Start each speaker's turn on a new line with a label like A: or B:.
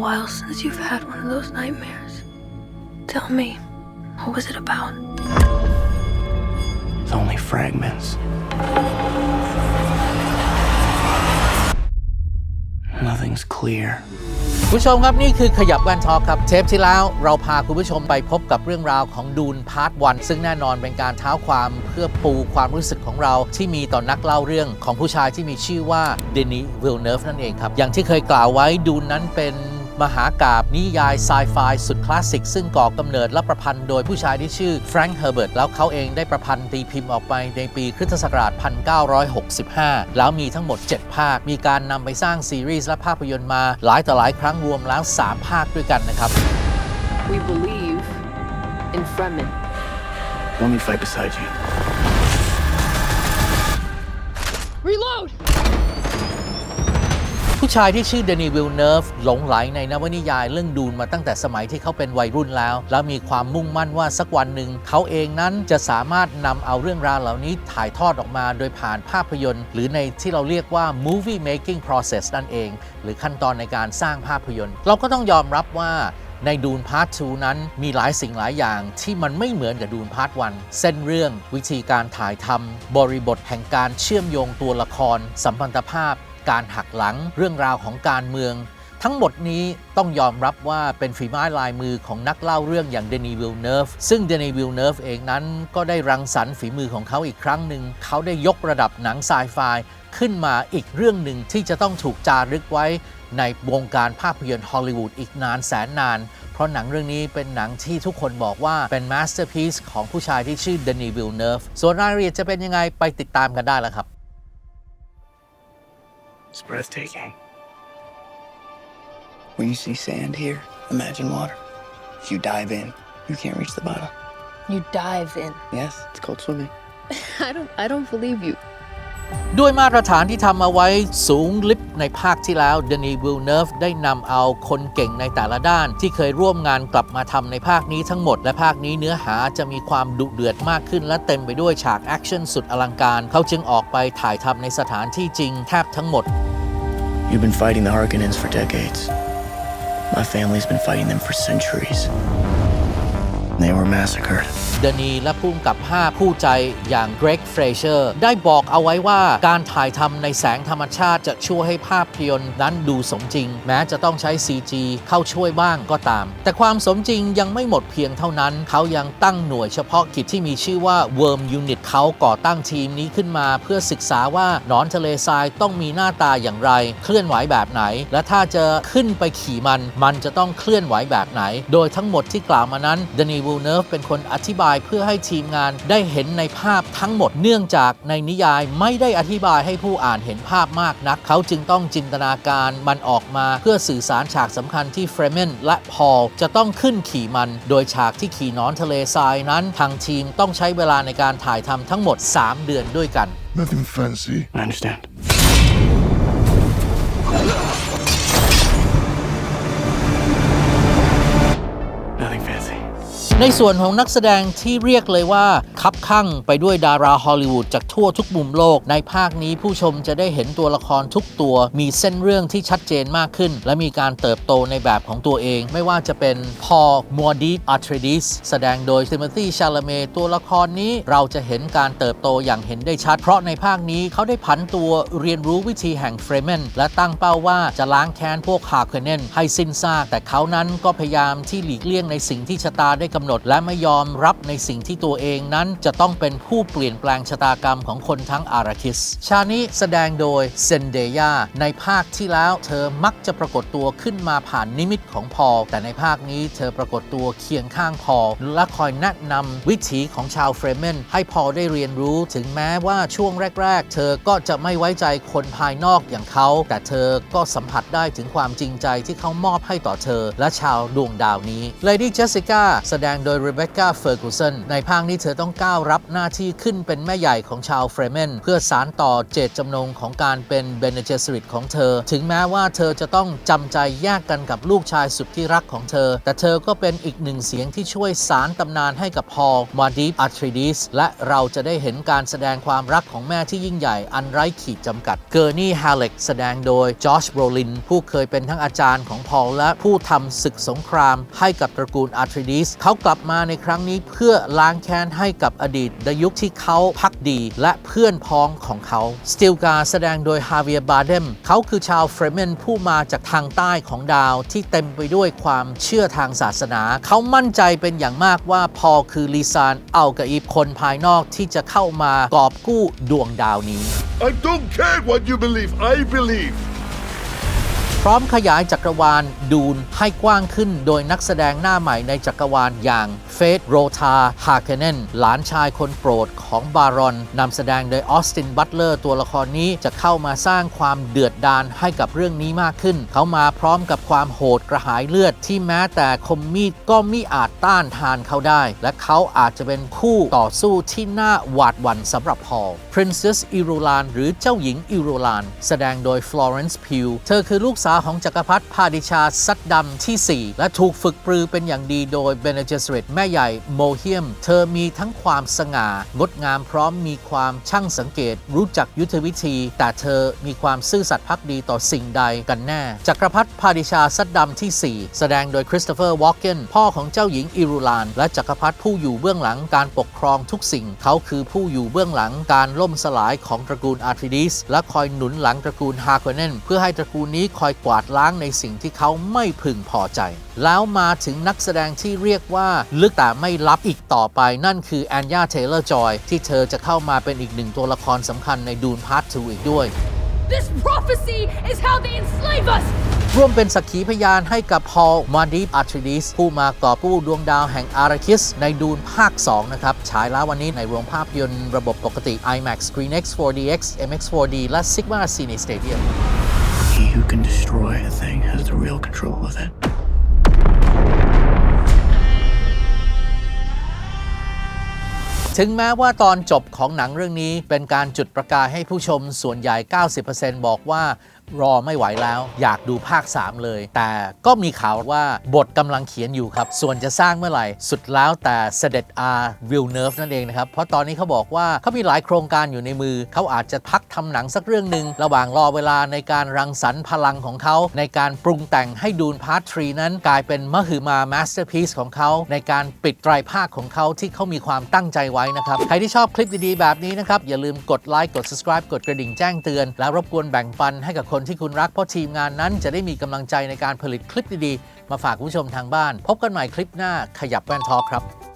A: while since you've had one of those nightmares. Tell me, what was it about?
B: It's only fragments. Nothing's clear.
C: ผู้ชมครับ นี่คือขยับวันทอครับ เทปที่แล้วเราพาคุณผู้ชมไปพบกับเรื่องราวของดูนพาร์ทวันซึ่งแน่นอนเป็นการเท้าความเพื่อปูความรู้สึกของเราที่มีต่อนักเล่าเรื่องของผู้ชายที่มีชื่อว่าเดนิวิลเนฟนั่นเองครับ อย่างที่เคยกล่าวไว้ดูนนั้นเป็น มหากาบนิยายไซไฟสุดคลาสสิก ซึ่งก่อกำเนิดและประพันธ์โดยผู้ชายที่ชื่อแฟรงค์เฮอร์เบิร์ตแล้วเขาเองได้ประพันธ์ตีพิมพ์ออกไปในปีคริสตศักราช 1965 แล้วมีทั้งหมด 7 ภาค มีการนำไปสร้างซีรีส์และภาพยนตร์มาหลายต่อหลายครั้งรวมแล้ว 3 ภาคด้วยกันนะครับ
D: We believe in Fremen.
B: Let me fight beside you.
C: ชายที่ชื่อเดนีวิลเนฟหลงไหลในนวนิยายเรื่องดูนมาตั้งแต่สมัยที่เขาเป็นวัยรุ่นแล้ว แล้วมีความมุ่งมั่นว่าสักวันหนึ่ง เขาเองนั้นจะสามารถนำเอาเรื่องราวเหล่านี้ถ่ายทอดออกมาโดยผ่านภาพยนตร์ หรือในที่เราเรียกว่า movie making process นั่นเอง หรือขั้นตอนในการสร้างภาพยนตร์ เราก็ต้องยอมรับว่าในดูนพาร์ท 2 นั้นมีหลายสิ่งหลายอย่างที่มันไม่เหมือนกับดูนพาร์ท 1 เส้นเรื่องวิธีการถ่ายทำบริบทแห่งการเชื่อมโยงตัวละคร สัมพันธภาพ การหักหลังเรื่องราวของการเมือง ทั้งหมดนี้ต้องยอมรับว่าเป็นฝีไม้ลายมือของนักเล่าเรื่องอย่างเดนีวิลเนฟซึ่งเดนีวิลเนฟเองนั้นก็ได้รังสรรค์ฝีมือของเขาอีกครั้งหนึ่ง เขาได้ยกระดับหนังไซไฟขึ้นมาอีกเรื่องหนึ่งที่จะต้องถูกจารึกไว้ในวงการภาพยนตร์ฮอลลีวูดอีกนานแสนนาน เพราะหนังเรื่องนี้เป็นหนังที่ทุกคนบอกว่าเป็นมาสเตอร์พีซของผู้ชายที่ชื่อเดนีวิลเนฟส่วนรายละเอียดจะเป็นยังไงไปติดตามกันได้แล้วครับ
B: It's breathtaking. When you see sand here, imagine water. If you dive in, you can't reach the bottom.
D: You dive in.
B: Yes, it's called swimming.
D: I don't I don't believe you.
C: ด้วยมาตรฐานที่ทำเอาไว้สูงลิบในภาคที่แล้วเดนีวิลเนฟได้นำเอาคนเก่งในแต่ละด้าน ที่เคยร่วมงานกลับมาทำในภาคนี้ทั้งหมด และภาคนี้เนื้อหาจะมีความดุเดือดมากขึ้น และเต็มไปด้วยฉากแอคชั่นสุดอลังการ เขาจึงออกไปถ่ายทำในสถานที่จริงแทบทั้งหมด
B: You've been fighting the Harkonnens for decades. My family's been fighting them for centuries. They were massacred.
C: เดนีและพุ่มกับ5ผู้ใจอย่างเกรกเฟรเชอร์ได้บอกเอาไว้ว่าการถ่ายทำในแสงธรรมชาติจะช่วยให้ภาพยนตร์นั้นดูสมจริง แม้จะต้องใช้ CG เข้าช่วยบ้างก็ตาม แต่ความสมจริงยังไม่หมดเพียงเท่านั้น เขายังตั้งหน่วยเฉพาะกิจที่มีชื่อว่า Worm Unit เขาก่อตั้งทีมนี้ขึ้นมา เพื่อศึกษาว่าหนอนทะเลทรายต้องมีหน้าตาอย่างไร เคลื่อนไหวแบบไหน และถ้าจะขึ้นไปขี่มัน มันจะต้องเคลื่อนไหวแบบไหน โดยทั้งหมดที่กล่าวมานั้นเดนีวเนฟเป็นคนอธิบายเพื่อให้ทีมงานได้เห็นในภาพทั้งหมดเนื่องจากในนิยายไม่ได้อธิบายให้ผู้อ่านเห็นภาพมากนัก เขาจึงต้องจินตนาการมันออกมาเพื่อสื่อสารฉากสำคัญที่เฟรเมนและพอลจะต้องขึ้นขี่มัน โดยฉากที่ขี่นอนทะเลทรายนั้น ทางทีมต้องใช้เวลาในการถ่ายทำทั้งหมด 3 เดือนด้วยกัน
E: Nothing fancy.
B: I understand.
C: ในส่วนของนักแสดงที่เรียกเลยว่า คับข้างไปด้วยดาราฮอลลีวูดจากทั่วทุกมุมโลก ในภาคนี้ผู้ชมจะได้เห็นตัวละครทุกตัว มีเส้นเรื่องที่ชัดเจนมากขึ้น และมีการเติบโตในแบบของตัวเอง ไม่ว่าจะเป็นพอมัวดีอาร์เทรดิสแสดงโดย t ิม o ธีชาลเมตัวละครนี้เราจะเห็นการเติบโตอย่างเห็นได้ชัด เพราะในภาคนี้เขาได้ผันตัวเรียนรู้วิธีแห่งเฟรเมนและตั้งเป้าว่าจะล้างแค้นพวกฮาร์เคเนนให้สิ้นซากแต่เขานั้นก็พยายามที่หลีกเลี่ยงในสิ่งที่ชะตาได้กำหนดและไม่ยอมรับในสิ่งที่ตัวเองนั้นจะต้องเป็นผู้เปลี่ยนแปลงชะตากรรมของคนทั้งอาราคิส ชานี้แสดงโดยเซนเดยาในภาคที่แล้วเธอมักจะปรากฏตัวขึ้นมาผ่านนิมิตของพอลแต่ในภาคนี้เธอปรากฏตัวเคียงข้างพอลและคอยแนะนำวิถีของชาวเฟรเมนให้พอลได้เรียนรู้ถึงแม้ว่าช่วงแรก ๆ เธอก็จะไม่ไว้ใจคนภายนอกอย่างเขา แต่เธอก็สัมผัสได้ถึงความจริงใจที่เขามอบให้ต่อเธอ และชาวดวงดาวนี้เลดี้เจสสิก้าแสดงโดย Rebecca Ferguson ในภาคนี้เธอต้องก้าวรับหน้าที่ขึ้นเป็นแม่ใหญ่ของชาวเฟรเมน เพื่อสารต่อเจตจำนงของการเป็นเบเนเจสริตของเธอ ถึงแม้ว่าเธอจะต้องจำใจแยกกันกับลูกชายสุดที่รักของเธอ แต่เธอก็เป็นอีกหนึ่งเสียงที่ช่วยสารตำนานให้กับพอลมาดีฟอัทริดิสและเราจะได้เห็นการแสดงความรักของแม่ที่ยิ่งใหญ่อันไร้ขีดจำกัดเกอร์นี่ฮาเล็กแสดงโดยจอชโรลินผู้เคยเป็นทั้งอาจารย์ของพอลและผู้ทำศึกสงครามให้กับตระกูลอัทริดิสเขากลับมาในครั้งนี้เพื่อล้างแค้นให้กับอดีตในยุคที่เขาพักดี และเพื่อนพ้องของเขาสติลกาแสดงโดยฮาเวียบาเดมเขาคือชาวเฟรเมนผู้มาจากทางใต้ของดาวที่เต็มไปด้วยความเชื่อทางศาสนา เขามั่นใจเป็นอย่างมากว่าพอลคือลีซานเอัลกาอีคนภายนอกที่จะเข้ามากอบกู้ดวงดาวนี้
E: I don't care what you believe, I believe.
C: พร้อมขยายจักรวาลดูนให้กว้างขึ้นโดยนักแสดงหน้าใหม่ในจักรวาลอย่างเฟธโรธาฮาร์เคนเนนหลานชายคนโปรดของบารอนนำแสดงโดยออสตินบัตเลอร์ตัวละครนี้จะเข้ามาสร้างความเดือดดาลให้กับเรื่องนี้มากขึ้น เขามาพร้อมกับความโหดกระหายเลือดที่แม้แต่คมมีดก็มิอาจต้านทานเขาได้ และเขาอาจจะเป็นคู่ต่อสู้ที่น่าหวาดหวั่นสำหรับพอล Princess i r u l a n หรือเจ้าหญิงอิรูลานแสดงโดย Florence Pugh เธอคือลูกสาวาของจักรพรรดิพาดิชาซัดดัมที่ 4 และถูกฝึกปรือเป็นอย่างดีโดยเบเนเจสเรตแม่ใหญ่โมเฮียม เธอมีทั้งความสง่า งดงามพร้อมมีความช่างสังเกต รู้จักยุทธวิธี แต่เธอมีความซื่อสัตย์พักดีต่อสิ่งใดกันแน่ จักรพรรดิพาดิชาซัดดัมที่ 4 แสดงโดยคริสโตเฟอร์วอลเกนพ่อของเจ้าหญิงอิรูลาน และจักรพรรดิผู้อยู่เบื้องหลังการปกครองทุกสิ่ง เขาคือผู้อยู่เบื้องหลังการล่มสลายของตระกูลอาร์ทริดิสและคอยหนุนหลังตระกูลฮาร์คอนเนนเพื่อให้ตระกูลนี้คอยกวาดล้างในสิ่งที่เขาไม่พึงพอใจ แล้วมาถึงนักแสดงที่เรียกว่าลึกแต่ไม่ลับอีกต่อไปนั่นคือแอนยาเทเลอร์จอยที่เธอจะเข้ามาเป็นอีกหนึ่งตัวละครสำคัญในดูนพาร์ท2อีกด้วย
F: This prophecy is how they enslave us!
C: ร่วมเป็นสักขีพยานให้กับพอลมาดีฟอาร์ทริดิสผู้มากอบกู้ดวงดาวแห่งอาราคิส ในดูนภาค 2 นะครับ ฉายแล้ววันนี้ในโรงภาพยนตร์ระบบปกติ IMAX ScreenX 4DX MX 4D และ Sigma Cine Stadium
B: thing has the real control of it.
C: ถึงแม้ว่าตอนจบของหนังเรื่องนี้เป็นการจุดประกายให้ผู้ชมส่วนใหญ่ 90%บอกว่า รอไม่ไหวแล้ว อยากดูภาค 3 เลย แต่ก็มีข่าวว่าบทกำลังเขียนอยู่ครับ ส่วนจะสร้างเมื่อไหร่ สุดแล้วแต่เสด็จอาวิลเนิร์ฟนั่นเองนะครับ เพราะตอนนี้เขาบอกว่าเขามีหลายโครงการอยู่ในมือ เขาอาจจะพักทำหนังสักเรื่องหนึ่งระหว่างรอเวลาในการรังสรรค์พลังของเขาในการปรุงแต่งให้ดูนพาร์ททรีนั้นกลายเป็นมหึมามาสเตอร์พีซของเขาในการปิดไตรภาคของเขาที่เขามีความตั้งใจไว้นะครับใครที่ชอบคลิปดีๆแบบนี้นะครับอย่าลืมกดไลค์กด subscribe กดกระดิ่งแจ้งเตือน และรบกวนแบ่งปันให้กับคนคนที่คุณรักเพราะทีมงานนั้นจะได้มีกำลังใจในการผลิตคลิปดีๆ มาฝากคุณผู้ชมทางบ้าน พบกันใหม่คลิปหน้าขยับแว่นทอครับ